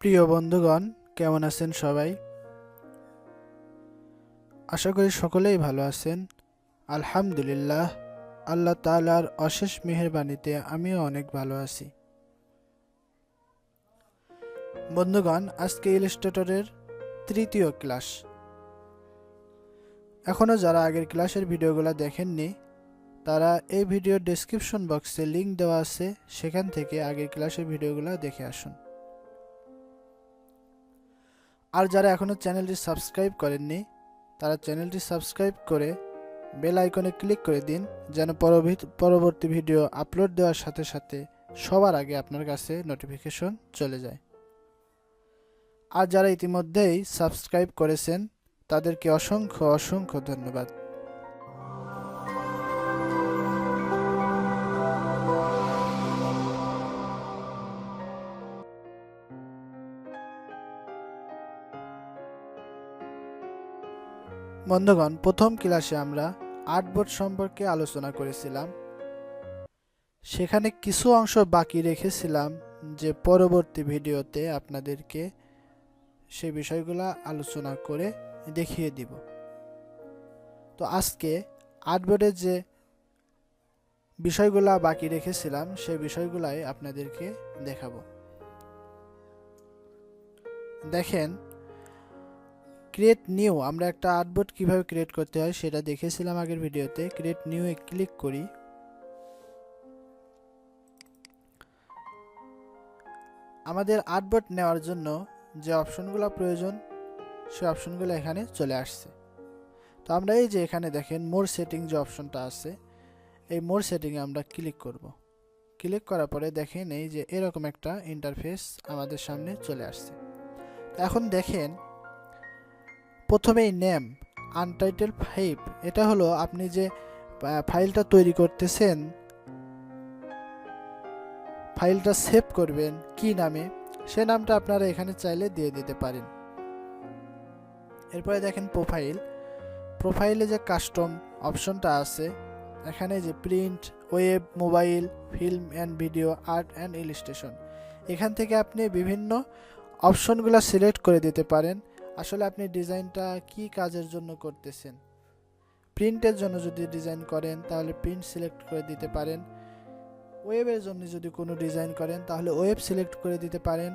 প্রিয় বন্ধুগণ, কেমন আছেন সবাই? আশা করি সকলেই ভালো আছেন। আলহামদুলিল্লাহ, আল্লাহ তাআলার অশেষ মেহেরবানিতে আমিও অনেক ভালো আছি। বন্ধুগণ, আজকে ইলিস্ট্রেটরের তৃতীয় ক্লাস। এখনও যারা আগের ক্লাসের ভিডিওগুলো দেখেননি, তারা এই ভিডিওর ডেসক্রিপশন বক্সে লিংক দেওয়া আছে, সেখান থেকে আগের ক্লাসের ভিডিওগুলো দেখে আসুন। আর যারা এখনও চ্যানেলটি সাবস্ক্রাইব করেননি, তারা চ্যানেলটি সাবস্ক্রাইব করে বেল আইকনে ক্লিক করে দিন, যেন পরবর্তী- ভিডিও আপলোড দেওয়ার সাথে সাথে সবার আগে আপনার কাছে নোটিফিকেশন চলে যায়। আর যারা ইতিমধ্যেই সাবস্ক্রাইব করেছেন, তাদেরকে অসংখ্য অসংখ্য ধন্যবাদ। বন্ধুগণ, প্রথম ক্লাসে আমরা আর্টবোর্ড সম্পর্কে আলোচনা করেছিলাম। সেখানে কিছু অংশ বাকি রেখেছিলাম যে পরবর্তী ভিডিওতে আপনাদেরকে সে বিষয়গুলো আলোচনা করে দেখিয়ে দিব। তো আজকে আর্টবোর্ডের যে বিষয়গুলো বাকি রেখেছিলাম, সে বিষয়গুলাই আপনাদেরকে দেখাবো। দেখেন ক্রিয়েট নিউ আমরা একটা আর্টবোর্ড কীভাবে ক্রিয়েট করতে হয় সেটা দেখেছিলাম আগের ভিডিওতে। ক্রিয়েট নিউ এ ক্লিক করি। আমাদের আর্টবোর্ড নেওয়ার জন্য যে অপশনগুলো প্রয়োজন সেই অপশনগুলো এখানে চলে আসছে। তো আমরা এই যে এখানে দেখেন মোর সেটিং যে অপশনটা আছে, এই মোর সেটিংয়ে আমরা ক্লিক করব। ক্লিক করার পরে দেখেন এই যে এরকম একটা ইন্টারফেস আমাদের সামনে চলে আসছে। এখন দেখেন প্রথমেই নেম আনটাইটেল ফাইভ এটা হলো আপনি যে ফাইলটা তৈরি করতেছেন ফাইলটা সেভ করবেন কি নামে, সে নামটা আপনারা এখানে চাইলে দিয়ে দিতে পারেন। এরপরে দেখেন প্রোফাইল প্রোফাইলে যে কাস্টম অপশনটা আছে, এখানে যে print web mobile film and video art and illustration এখান থেকে আপনি বিভিন্ন অপশনগুলো সিলেক্ট করে দিতে পারেন। আসলে আপনি ডিজাইনটা কি কাজের জন্য করতেছেন? প্রিন্টের জন্য যদি ডিজাইন করেন, তাহলে প্রিন্ট সিলেক্ট করে দিতে পারেন। ওয়েবের জন্য যদি কোনো ডিজাইন করেন, তাহলে ওয়েব সিলেক্ট করে দিতে পারেন।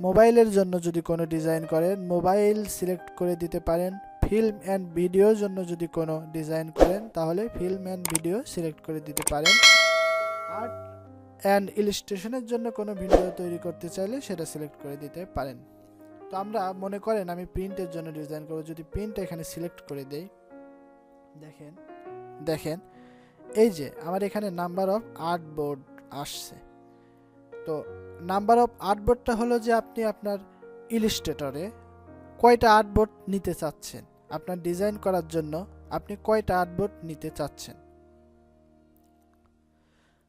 মোবাইলের জন্য যদি কোনো ডিজাইন করেন, মোবাইল সিলেক্ট করে দিতে পারেন। ফিল্ম অ্যান্ড ভিডিওর জন্য যদি কোনো ডিজাইন করেন, তাহলে ফিল্ম অ্যান্ড ভিডিও সিলেক্ট করে দিতে পারেন। আর্ট অ্যান্ড ইলিস্ট্রেশনের জন্য কোনো ভিডিও তৈরি করতে চাইলে সেটা সিলেক্ট করে দিতে পারেন। তো আমরা মনে করেন আমি প্রিন্টের জন্য ডিজাইন করব। যদি প্রিন্ট এখানে সিলেক্ট করে দেই, দেখেন দেখেন, এই যে আমার এখানে নাম্বার অফ আর্ট বোর্ড আসছে। তো নাম্বার অফ আর্ট বোর্ডটা হলো যে আপনি আপনার ইলিস্ট্রেটরে কয়টা আর্ট বোর্ড নিতে চাচ্ছেন? আপনার ডিজাইন করার জন্য আপনি কয়টা আর্ট বোর্ড নিতে চাচ্ছেন?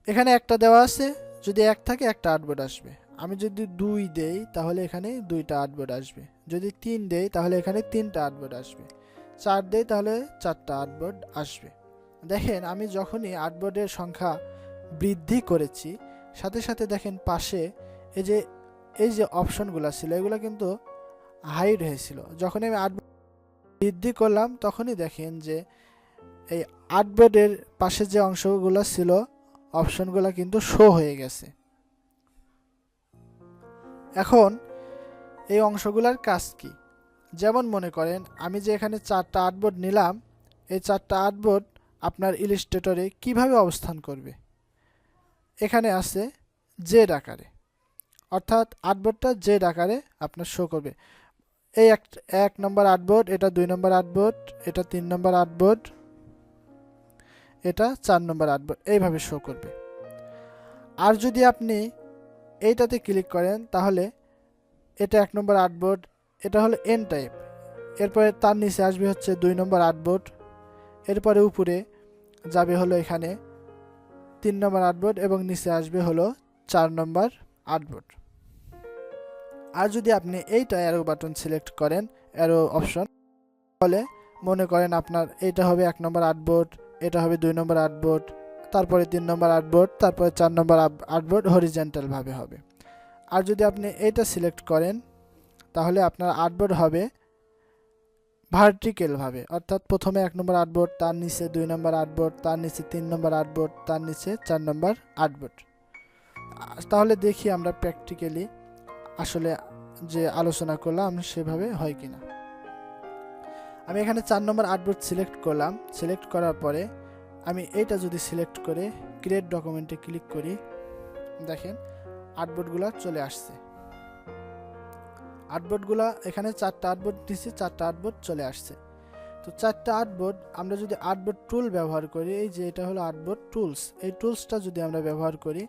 এখানে একটা দেওয়া আছে, যদি এক থাকে একটা আর্টবোর্ড আসবে। আমি যদি দুই দেই, তাহলে এখানে দুইটা আর্টবোর্ড আসবে। যদি তিন দেই, তাহলে এখানে তিনটা আর্টবোর্ড আসবে। চার দেই, তাহলে চারটা আর্টবোর্ড আসবে। দেখেন, আমি যখনই আর্টবোর্ডের সংখ্যা বৃদ্ধি করেছি, সাথে সাথে দেখেন পাশে এই যে এই যে অপশনগুলো ছিল, এগুলো কিন্তু হাইড হয়েছিল। যখন আমি আর্ট বৃদ্ধি করলাম, তখনই দেখেন যে এই আর্টবোর্ডের পাশে যে অংশগুলো ছিল, অপশনগুলো কিন্তু শো হয়ে গেছে। এখন এই অংশগুলোর কাজ কি? যেমন মনে করেন, আমি যে এখানে চারটা আর্টবোর্ড নিলাম, এই চারটা আর্টবোর্ড আপনার ইলিস্ট্রেটরে কীভাবে অবস্থান করবে? এখানে আছে জেড আকারে। অর্থাৎ আর্টবোর্ডটা জেড আকারে আপনার শো করবে। এই এক এক নম্বর আর্টবোর্ড, এটা দুই নম্বর আর্টবোর্ড, এটা তিন নম্বর আর্টবোর্ড, এটা চার নম্বর আর্টবোর্ড, এইভাবে শো করবে। আর যদি আপনি এইটাতে ক্লিক করেন, তাহলে এটা এক নম্বর আর্টবোর্ড, এটা হলো এন টাইপ এরপরে তার নিচে আসবে হচ্ছে দুই নম্বর আর্টবোর্ড। এরপরে উপরে যাবে হলো এখানে তিন নম্বর আর্টবোর্ড এবং নিচে আসবে হলো চার নম্বর আর্টবোর্ড। আর যদি আপনি এইটা অ্যারো বাটন সিলেক্ট করেন অ্যারো অপশন তাহলে মনে করেন আপনার এটা হবে এক নম্বর আর্টবোর্ড, এটা হবে দুই নম্বর আর্টবোর্ড। তারপরে তিন নম্বর আর্টবোর্ড, তারপরে চার নম্বর আর্টবোর্ড হরিজেন্টাল ভাবে হবে। আর যদি আপনি এটা সিলেক্ট করেন, তাহলে আপনার আর্টবোর্ড হবে ভার্টিক্যালভাবে অর্থাৎ প্রথমে এক নম্বর আর্টবোর্ড, তার নিচে দুই নম্বর আর্টবোর্ড, তার নিচে তিন নম্বর আর্টবোর্ড, তার নিচে চার নম্বর আর্টবোর্ড। তাহলে দেখি আমরা প্র্যাকটিক্যালি আসলে যে আলোচনা করলাম সেভাবে হয় কিনা। আমি এখানে চার নম্বর আর্টবোর্ড সিলেক্ট করলাম। সিলেক্ট করার পরে আমি এইটা যদি সিলেক্ট করে ক্রিয়েট ডকুমেন্টে ক্লিক করি, দেখেন আর্টবোর্ডগুলো চলে আসছে। আর্টবোর্ডগুলো এখানে চারটা আর্টবোর্ড নিচ্ছি চারটা আর্টবোর্ড চলে আসছে। তো চারটা আর্টবোর্ড আমরা যদি আর্টবোর্ড টুল ব্যবহার করি, এই যে এটা হলো আর্টবোর্ড টুলস এই টুলসটা যদি আমরা ব্যবহার করি,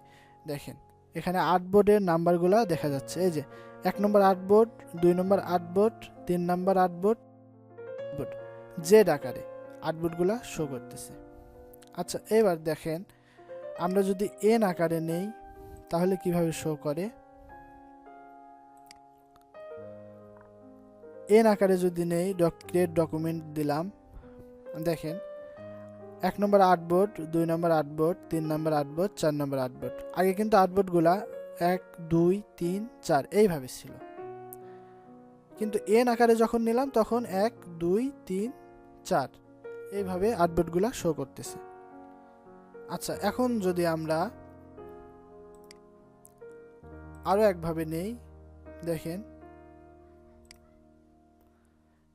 দেখেন এখানে আর্টবোর্ডের নাম্বারগুলো দেখা যাচ্ছে। এই যে এক নম্বর আর্টবোর্ড দুই নম্বর আর্টবোর্ড তিন নম্বর আর্টবোর্ড বোর্ড জেড আকারে আর্টবোর্ডগুলো শো করতেছে। আচ্ছা এবার দেখেন, আমরা যদি এন আকারে নেই, তাহলে কীভাবে শো করে? এন আকারে যদি নেই ক্রিয়েট ডকুমেন্ট দিলাম, দেখেন, এক নম্বর আর্টবোর্ড দুই নম্বর আর্টবোর্ড তিন নম্বর আর্টবোর্ড চার নম্বর আর্টবোর্ড আগে কিন্তু আর্টবোর্ডগুলা এক, দুই, তিন, চার, এইভাবে ছিল। কিন্তু এন আকারে যখন নিলাম, তখন এক, দুই, তিন, চার, এইভাবে আর্টবোর্ডগুলা শো করতেছে। আচ্ছা এখন যদি আমরা আরও একভাবে নেই, দেখেন।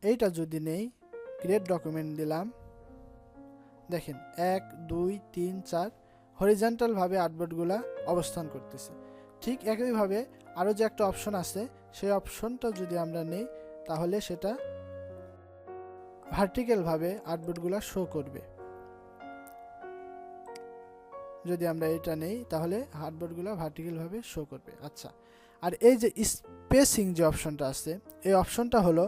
এইটা যদি নেই ক্রিয়েট ডকুমেন্ট দিলাম। দেখেন, এক, দুই, তিন, চার হরিজেন্টালভাবে আর্টবোর্ডগুলা অবস্থান করতেছে। ঠিক একইভাবে আরও যে একটা অপশন আছে, সেই অপশনটা যদি আমরা নেই, তাহলে সেটা ভার্টিক্যালভাবে আর্টবোর্ডগুলো শো করবে। যদি আমরা এটা নেই, তাহলে আর্টবোর্ডগুলো ভার্টিক্যালভাবে শো করবে। আচ্ছা আর এই যে স্পেসিং যে অপশনটা আছে, এই অপশনটা হলো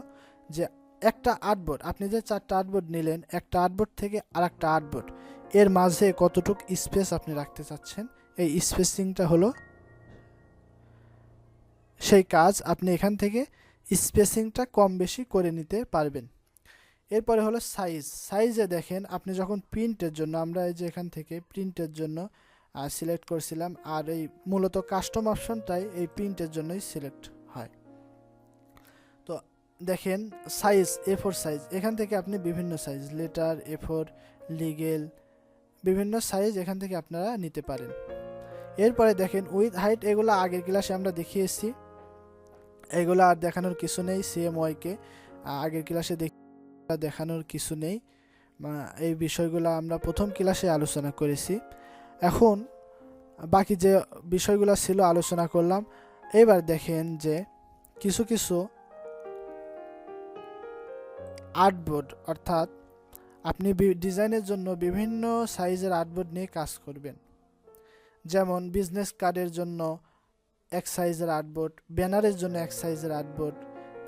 যে একটা আর্টবোর্ড আপনি যে চারটা আর্টবোর্ড নিলেন, একটা আর্টবোর্ড থেকে আর একটা আর্টবোর্ড এর মাঝে কতটুক স্পেস আপনি রাখতে চাচ্ছেন, এই স্পেসিংটা হলো সেই কাজ, আপনি এখান থেকে স্পেসিংটা কম বেশি করে নিতে পারবেন। এরপরে হলো সাইজ সাইজে দেখেন, আপনি যখন প্রিন্টের জন্য, আমরা এই যে এখান থেকে প্রিন্টের জন্য সিলেক্ট করছিলাম, আর এই মূলত কাস্টম অপশনটাই এই প্রিন্টের জন্যই সিলেক্ট হয়। তো দেখেন সাইজ এ ফোর সাইজ এখান থেকে আপনি বিভিন্ন size letter A four legal বিভিন্ন সাইজ এখান থেকে আপনারা নিতে পারেন। এরপরে দেখেন উইথ হাইট এগুলো আগের ক্লাসে আমরা দেখিয়েছি। এগুলো আর দেখানোর কিছু নেই সিএমওয়াইকে আগের ক্লাসে দেখানোর কিছু নেই। এই বিষয়গুলো আমরা প্রথম ক্লাসে আলোচনা করেছি। এখন বাকি যে বিষয়গুলো ছিল আলোচনা করলাম। এবার দেখেন যে কিছু কিছু আর্টবোর্ড, অর্থাৎ আপনি ডিজাইনের জন্য বিভিন্ন সাইজের আর্টবোর্ড নিয়ে কাজ করবেন। যেমন বিজনেস কার্ডের জন্য এক সাইজের আর্টবোর্ড, ব্যানারের জন্য এক সাইজের আর্টবোর্ড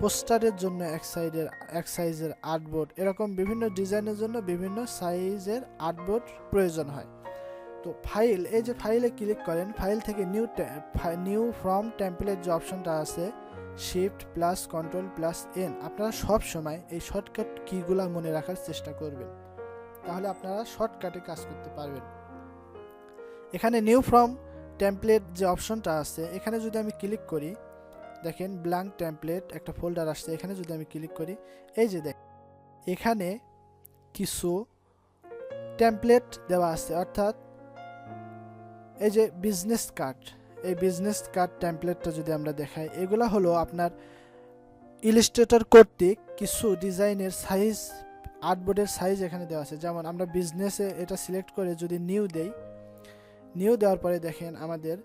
পোস্টারের জন্য এক সাইডের, এক সাইজের আর্টবোর্ড। এরকম বিভিন্ন ডিজাইনের জন্য বিভিন্ন সাইজের আর্টবোর্ড প্রয়োজন হয়। তো ফাইল, এই যে ফাইলে ক্লিক করেন, ফাইল থেকে নিউ নিউ ফ্রম টেম্পলেট যে অপশনটা আছে shift plus control plus N আপনারা সব সময় এই শর্টকাট কিগুলা মনে রাখার চেষ্টা করবেন। তাহলে আপনারা শর্টকাটে কাজ করতে পারবেন। এখানে নিউ ফ্রম টেমপ্লেট যে অপশনটা আছে, এখানে যদি আমি ক্লিক করি দেখেন ব্ল্যাঙ্ক টেমপ্লেট একটা ফোল্ডার আসছে, এখানে যদি আমি ক্লিক করি, এই যে দেখ এখানে কিছু টেমপ্লেট দেওয়া আছে, অর্থাৎ এই যে বিজনেস কার্ড এই বিজনেস কার্ড টেমপ্লেটটা যদি আমরা দেখাই, এগুলা হলো আপনার ইলিস্ট্রেটর কর্তৃক কিছু ডিজাইনের সাইজ আর্টবোর্ডের সাইজ এখানে দেওয়া আছে। যেমন আমরা বিজনেসে এটা সিলেক্ট করে যদি নিউ দেই নিউ দেওয়ার পরে দেখেন আমাদের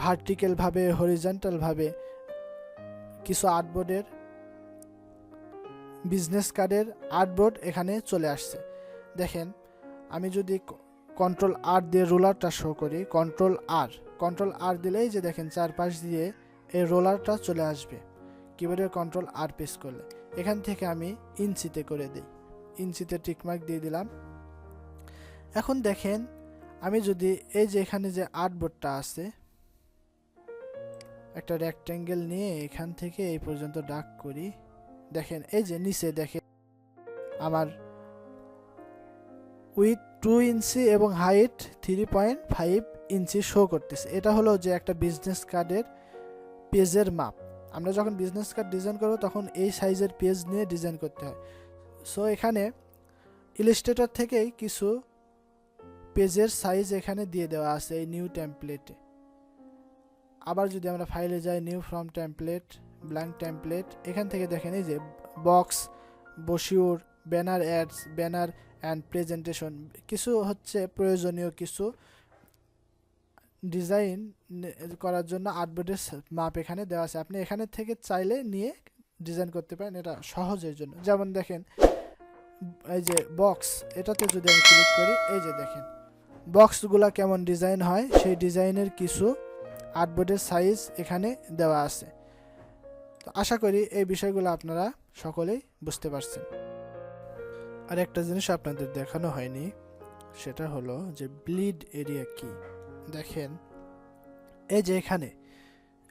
ভার্টিক্যালভাবে হরিজেন্টালভাবে কিছু আর্টবোর্ডের বিজনেস কার্ডের আর্টবোর্ড এখানে চলে আসছে। দেখেন, আমি যদি কন্ট্রোল আর দিয়ে রোলারটা শো করি কন্ট্রোল আর কন্ট্রোল আর দিলেই যে দেখেন চারপাশ দিয়ে এই রোলারটা চলে আসবে। কিবোর্ডের কন্ট্রোল আর প্রেস করলে। এখান থেকে আমি ইঞ্চিতে করে দিই। ইঞ্চিতে টিকমার্ক দিয়ে দিলাম। এখন দেখেন, আমি যদি এই যে এখানে যে আর্টবোর্ডটা আছে একটা রেক্ট্যাঙ্গেল নিয়ে এখান থেকে এই পর্যন্ত ডাক করি। দেখেন, এই যে নিচে দেখেন, আমার উইথ টু ইঞ্চি এবং height three point five inch show করতেছে। এটা হলো যে একটা বিজনেস কার্ডের পেজের মাপ আমরা যখন বিজনেস কার্ড ডিজাইন করব, তখন এই সাইজের পেজ নিয়ে ডিজাইন করতে হয়। সো এখানে ইলিস্ট্রেটর থেকেই কিছু পেজের সাইজ এখানে দিয়ে দেওয়া আছে এই নিউ টেমপ্লেটে আবার যদি আমরা ফাইলে যাই new from template blank template এখান থেকে দেখেন এই যে box বসিউর banner ads banner and presentation কিছু হচ্ছে প্রয়োজনীয় কিছু ডিজাইন করার জন্য আর্টবোর্ডের মাপ এখানে দেওয়া আছে। আপনি এখানে থেকে চাইলে নিয়ে ডিজাইন করতে পারেন, এটা সহজের জন্য। যেমন দেখেন, এই যে বক্স এটাতে যদি আমি ক্লিক করি, এই যে দেখেন বক্সগুলা কেমন ডিজাইন হয়, সেই ডিজাইনের কিছু আর্টবোর্ডের সাইজ এখানে দেওয়া আছে। তো আশা করি এই বিষয়গুলো আপনারা সকলেই বুঝতে পারছেন। আর একটা জিনিস আপনাদের দেখানো হয়নি, সেটা হলো যে ব্লিড এরিয়া কি। দেখেন, এই যে এখানে,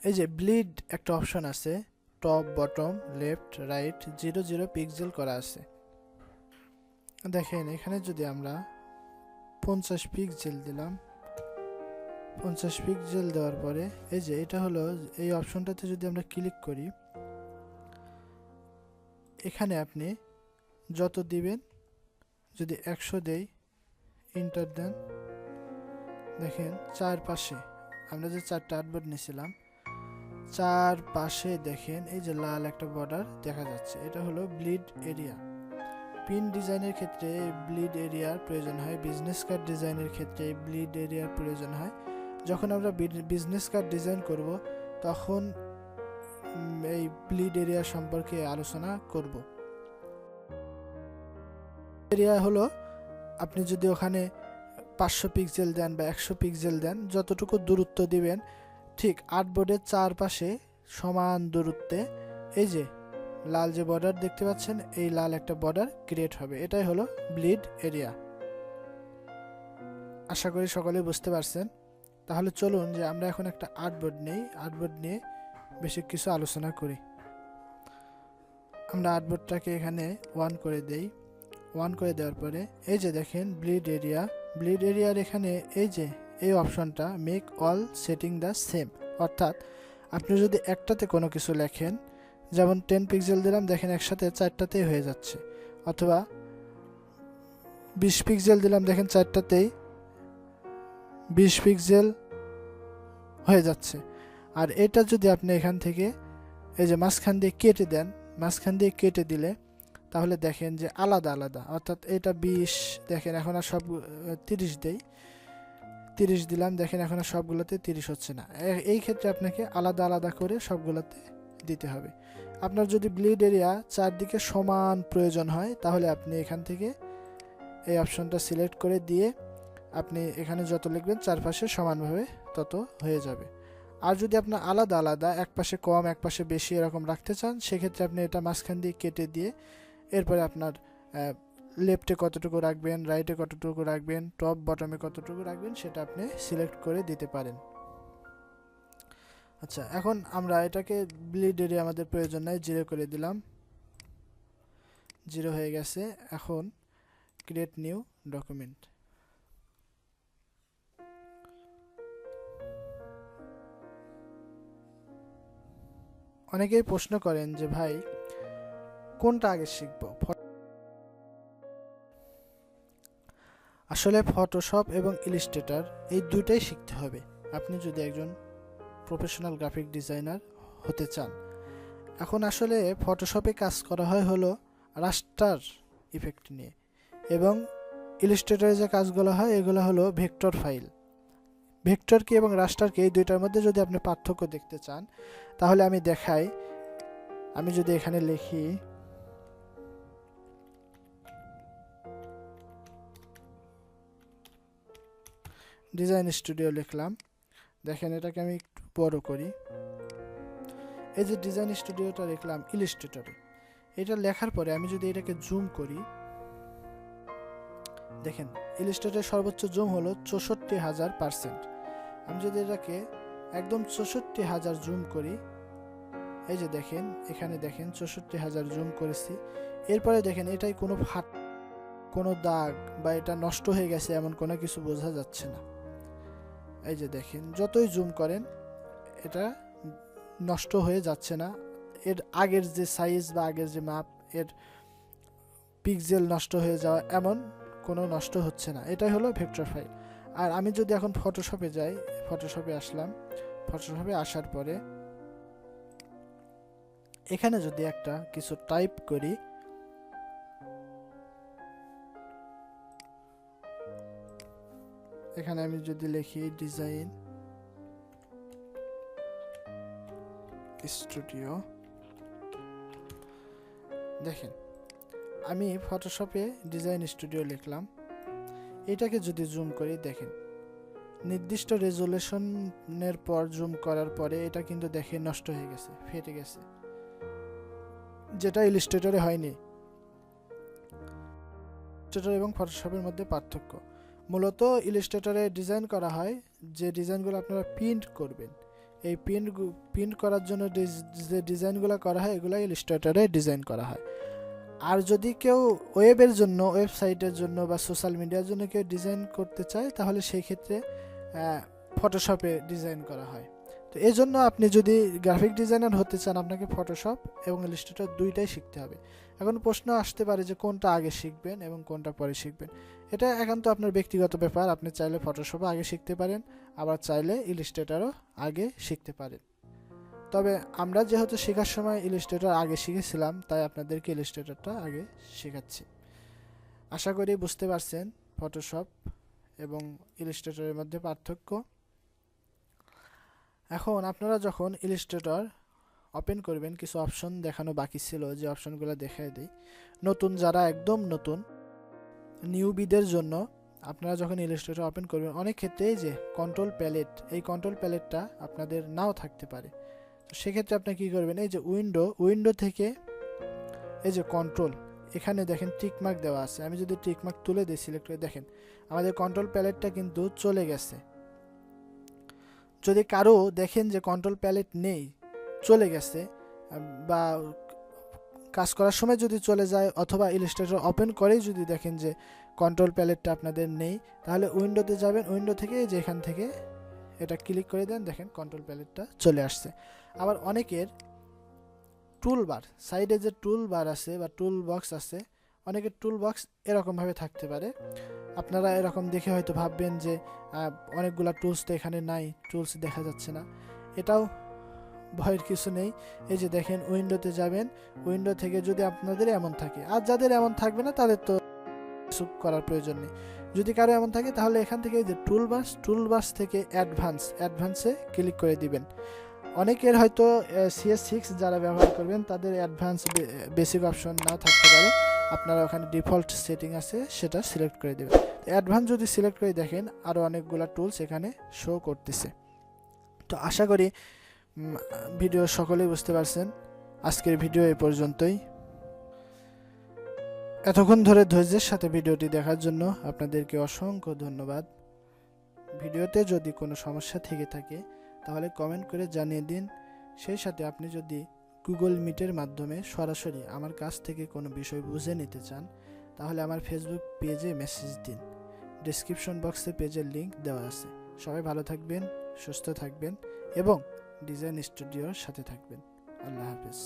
এই যে ব্লিড একটা অপশন আছে top bottom left right zero zero pixel করা আছে। দেখেন, এখানে যদি আমরা পঞ্চাশ পিক্সেল দিলাম পঞ্চাশ পিক্সেল দেওয়ার পরে, এই যে এটা হলো এই অপশনটাতে যদি আমরা ক্লিক করি, এখানে আপনি যত দিবেন, যদি একশো দেই ইন্টার দেন, দেখেন চার পাশে আমরা যে চারটা আর্টবোর্ড নিয়েছিলাম চার পাশে দেখেন এই যে লাল একটা বর্ডার দেখা যাচ্ছে, এটা হলো ব্লিড এরিয়া পিন ডিজাইনের ক্ষেত্রে ব্লিড এরিয়ার প্রয়োজন হয় বিজনেস কার্ড ডিজাইনের ক্ষেত্রে ব্লিড এরিয়ার প্রয়োজন হয়। যখন আমরা বিজনেস কার্ড ডিজাইন করব, তখন এই ব্লিড এরিয়া সম্পর্কে আলোচনা করব। এরিয়া হলো, আপনি যদি ওখানে পাঁচশো পিক্সেল দেন বা একশো পিক্সেল দেন, যতটুকু দূরত্ব দিবেন, ঠিক আর্টবোর্ডের চারপাশে সমান দূরত্বে, এই যে লাল যে বর্ডার দেখতে পাচ্ছেন, এই লাল একটা বর্ডার ক্রিয়েট হবে। এটাই হলো ব্লিড এরিয়া আশা করি সকলেই বুঝতে পারছেন। তাহলে চলুন যে আমরা এখন একটা আর্টবোর্ড নেই। আর্টবোর্ড নিয়ে বেশি কিছু আলোচনা করি। আমরা আর্টবোর্ডটাকে এখানে ওয়ান করে দেই। ওয়ান করে দেওয়ার পরে এই যে দেখেন ব্লিড এরিয়া ব্লিড এরিয়ার এখানে এই যে, এই অপশনটা make all setting the same অর্থাৎ আপনি যদি একটাতে কোনো কিছু লেখেন, যেমন টেন পিক্সেল দিলাম, দেখেন একসাথে চারটাতেই হয়ে যাচ্ছে। অথবা বিশ পিক্সেল দিলাম, দেখেন চারটাতেই বিশ পিক্সেল হয়ে যাচ্ছে। আর এটা যদি আপনি এখান থেকে এই যে মাঝখান দিয়ে কেটে দেন, মাঝখান দিয়ে কেটে দিলে তাহলে দেখেন যে আলাদা আলাদা। অর্থাৎ এটা বিশ, দেখেন এখন আর সব তিরিশ দেই। তিরিশ দিলাম, দেখেন এখন আর সবগুলোতে তিরিশ হচ্ছে না। এই ক্ষেত্রে আপনাকে আলাদা আলাদা করে সবগুলোতে দিতে হবে। আপনার যদি ব্লিড এরিয়া চারদিকে সমান প্রয়োজন হয়, তাহলে আপনি এখান থেকে এই অপশনটা সিলেক্ট করে দিয়ে আপনি এখানে যত লিখবেন চারপাশে সমানভাবে তত হয়ে যাবে। আর যদি আপনার আলাদা আলাদা, এক পাশে কম, এক পাশে বেশি এরকম রাখতে চান, সেক্ষেত্রে আপনি এটা মাঝখান দিয়ে কেটে দিয়ে এরপরে আপনার লেফটে কতটুকু রাখবেন, রাইটে কতটুকু রাখবেন, টপ, বটমে কতটুকু রাখবেন, সেটা আপনি সিলেক্ট করে দিতে পারেন। আচ্ছা এখন আমরা এটাকে ব্লিড আমাদের প্রয়োজন নাই জিরো করে দিলাম। জিরো হয়ে গেছে। এখন ক্রিয়েট নিউ ডকুমেন্ট অনেকেই প্রশ্ন করেন যে, ভাই, কোনটা আগে শিখব? আসলে ফটোশপ এবং ইলিস্ট্রেটর এই দুটাই শিখতে হবে। আপনি যদি একজন প্রফেশনাল গ্রাফিক ডিজাইনার হতে চান, এখন আসলে ফটোশপে কাজ করা হয় হলো রাস্টার ইফেক্ট নিয়ে এবং ইলিস্ট্রেটরে যে কাজগুলো হয়, এগুলো হলো ভেক্টর ফাইল ভেক্টর কি এবং রাস্টার কি এই দুইটার মধ্যে যদি আপনি পার্থক্য দেখতে চান, তাহলে আমি দেখাই। আমি যদি এখানে লিখি, ডিজাইন স্টুডিও লিখলাম। দেখেন, এটাকে আমি একটু বড় করি। এই যে ডিজাইন স্টুডিওটা লিখলাম, ইলিস্ট্রেটরে। এটা লেখার পরে আমি যদি এটাকে জুম করি, দেখেন ইলিস্ট্রেটরের সর্বোচ্চ জুম হলো চৌষট্টি হাজার পার্সেন্ট। আমি যদি এটাকে একদম চৌষট্টি হাজার জুম করি, এই যে দেখেন, এখানে দেখেন চৌষট্টি হাজার জুম করেছি। এরপরে দেখেন, এটাই কোনো ফাট, কোনো দাগ বা এটা নষ্ট হয়ে গেছে এমন কোনো কিছু বোঝা যাচ্ছে না। এই যে দেখেন, যতই জুম করেন, এটা নষ্ট হয়ে যাচ্ছে না। এর আগের যে সাইজ বা আগের যে মাপ এর পিক্সেল নষ্ট হয়ে যাওয়া এমন কোনো নষ্ট হচ্ছে না। এটাই হলো ভেক্টর ফাইল আর আমি যদি এখন ফটোশপে যাই ফটোশপে আসলাম। ফটোশপে আসার পরে এখানে যদি একটা কিছু টাইপ করি, এখানে আমি যদি লিখি ডিজাইন স্টুডিও দেখেন, আমি ফটোশপে ডিজাইন স্টুডিও লিখলাম। এটাকে যদি জুম করি, দেখেন। নির্দিষ্ট রেজুলেশনের পর জুম করার পরে এটা কিন্তু দেখে নষ্ট হয়ে গেছে, ফেটে গেছে। যেটা ইলিস্ট্রেটরে হয়নি। ইলিস্ট্রেটর এবং ফটোশপের মধ্যে পার্থক্য। মূলত ইলিস্ট্রেটরে ডিজাইন করা হয় যে ডিজাইনগুলো আপনারা প্রিন্ট করবেন। এই প্রিন্ট প্রিন্ট করার জন্য যে ডিজাইনগুলো করা হয়, এগুলো ইলিস্ট্রেটরে ডিজাইন করা হয়। আর যদি কেউ ওয়েবের জন্য, ওয়েবসাইটের জন্য বা সোশ্যাল মিডিয়ার জন্য কেউ ডিজাইন করতে চায়, তাহলে সেই ক্ষেত্রে ফটোশপে ডিজাইন করা হয়। তো এই জন্য আপনি যদি গ্রাফিক ডিজাইনার হতে চান, আপনাকে ফটোশপ এবং ইলিস্ট্রেটর দুইটাই শিখতে হবে। এখন প্রশ্ন আসতে পারে যে কোনটা আগে শিখবেন এবং কোনটা পরে শিখবেন। এটা একান্ত আপনার ব্যক্তিগত ব্যাপার। আপনি চাইলে ফটোশপও আগে শিখতে পারেন, আবার চাইলে ইলিস্ট্রেটরও আগে শিখতে পারেন। তবে আমরা যেহেতু শেখার সময় ইলিস্ট্রেটর আগে শিখেছিলাম, তাই আপনাদেরকে ইলিস্ট্রেটরটা আগে শেখাচ্ছি। আশা করি বুঝতে পারছেন ফটোশপ এবং ইলিস্ট্রেটরের মধ্যে পার্থক্য। এখন আপনারা যখন ইলিস্ট্রেটর ওপেন করবেন, কিছু অপশন দেখানো বাকি ছিল, যে অপশনগুলো দেখাই দিই। নতুন যারা একদম নতুন নিউবিদের জন্য আপনারা যখন ইলিস্ট্রেটর ওপেন করবেন, অনেক ক্ষেত্রেই যে কন্ট্রোল প্যালেট এই কন্ট্রোল প্যালেটটা আপনাদের নাও থাকতে পারে। সেক্ষেত্রে আপনি কী করবেন, এই যে উইন্ডো উইন্ডো থেকে এই যে কন্ট্রোল এখানে দেখেন টিকমার্ক দেওয়া আছে। আমি যদি টিকমার্ক তুলে দিই সিলেক্ট করে দেখেন, আমাদের কন্ট্রোল প্যালেটটা কিন্তু চলে গেছে। যদি কারও দেখেন যে কন্ট্রোল প্যালেট নেই, চলে গেছে, বা কাজ করার সময় যদি চলে যায়, অথবা ইলিস্ট্রেটর ওপেন করেই যদি দেখেন যে কন্ট্রোল প্যালেটটা আপনাদের নেই, তাহলে উইন্ডোতে যাবেন উইন্ডো থেকে যে এখান থেকে এটা ক্লিক করে দেন, দেখেন কন্ট্রোল প্যালেটটা চলে আসছে। আবার অনেকের টুল বার সাইডে যে টুল বার আছে বা টুল বক্স আছে, অনেকের টুল বক্স এরকমভাবে থাকতে পারে। আপনারা এরকম দেখে হয়তো ভাববেন যে অনেকগুলা টুলস তো এখানে নাই টুলস দেখা যাচ্ছে না। এটাও ভয়ের কিছু নেই। এই যে দেখেন উইন্ডোতে যাবেন উইন্ডো থেকে যদি আপনাদের এমন থাকে, আর যাদের এমন থাকবে না, তাদের তো কিছু করার প্রয়োজন নেই। যদি কারও এমন থাকে, তাহলে এখান থেকে যে টুল বাস টুল বাস থেকে অ্যাডভান্স অ্যাডভান্সে ক্লিক করে দিবেন। অনেকের হয়তো সিএস সিক্স যারা ব্যবহার করবেন, তাদের অ্যাডভান্স বেসিক অপশন না থাকতে পারে। আপনারা ওখানে ডিফল্ট সেটিং আছে, সেটা সিলেক্ট করে দেবেন। অ্যাডভান্স যদি সিলেক্ট করে দেখেন আরও অনেকগুলো টুলস এখানে শো করতেছে। তো আশা করি ভিডিও সকলেই বুঝতে পারছেন। আজকের ভিডিও এ পর্যন্তই। এতক্ষণ ধরে ধৈর্যের সাথে ভিডিওটি দেখার জন্য আপনাদেরকে অসংখ্য ধন্যবাদ। ভিডিওতে যদি কোনো সমস্যা থেকে থাকে, তাহলে কমেন্ট করে জানিয়ে দিন। সেই সাথে আপনি যদি গুগল মিটের মাধ্যমে সরাসরি আমার কাছ থেকে কোনো বিষয় বুঝে নিতে চান, তাহলে আমার ফেসবুক পেজে মেসেজ দিন। ডিসক্রিপশন বক্সে পেজের লিংক দেওয়া আছে। সবাই ভালো থাকবেন, সুস্থ থাকবেন এবং ডিজাইন স্টুডিওর সাথে থাকবেন। আল্লাহ হাফেজ।